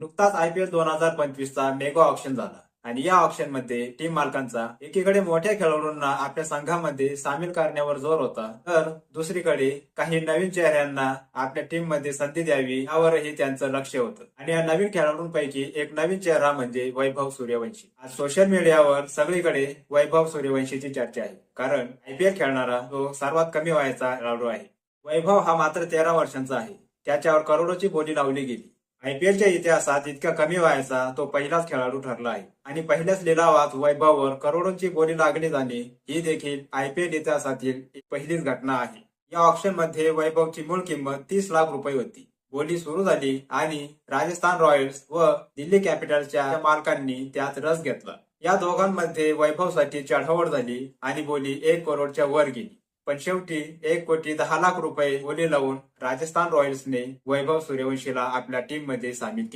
नुकताच आयपीएल दोन हजार पंचवीसचा मेगा ऑप्शन झाला. आणि या ऑप्शनमध्ये टीम मालकांचा एकीकडे मोठ्या खेळाडूंना आपल्या संघामध्ये सामील करण्यावर जोर होता तर दुसरीकडे काही नवीन चेहऱ्यांना आपल्या टीममध्ये संधी द्यावी यावरही त्यांचं लक्ष होतं. आणि या नवीन खेळाडूंपैकी एक नवीन चेहरा म्हणजे वैभव सूर्यवंशी. आज सोशल मीडियावर सगळीकडे वैभव सूर्यवंशीची चर्चा आहे कारण आयपीएल खेळणारा तो सर्वात कमी वयाचा खेळाडू आहे. वैभव हा मात्र तेरा वर्षांचा आहे. त्याच्यावर करोडोची बोली लावली गेली. आयपीएलच्या इतिहासात इतका कमी व्हायचा तो पहिलाच खेळाडू ठरला आहे आणि पहिल्याच लिलावात वैभववर करोडोंची बोली लागली जाणे ही देखील आयपीएल इतिहासातील पहिलीच घटना आहे. या ऑप्शनमध्ये वैभवची मूळ किंमत तीस लाख रुपये होती. बोली सुरू झाली आणि राजस्थान रॉयल्स व दिल्ली कॅपिटल्सच्या मालकांनी त्यात रस घेतला. या दोघांमध्ये वैभवसाठी चढावड झाली आणि बोली एक करोडच्या वर गेली. पण शेवटी एक कोटी दहा लाख रुपये ओली लावून राजस्थान रॉयल्सने वैभव सूर्यवंशीला आपल्या टीममध्ये सामील केले.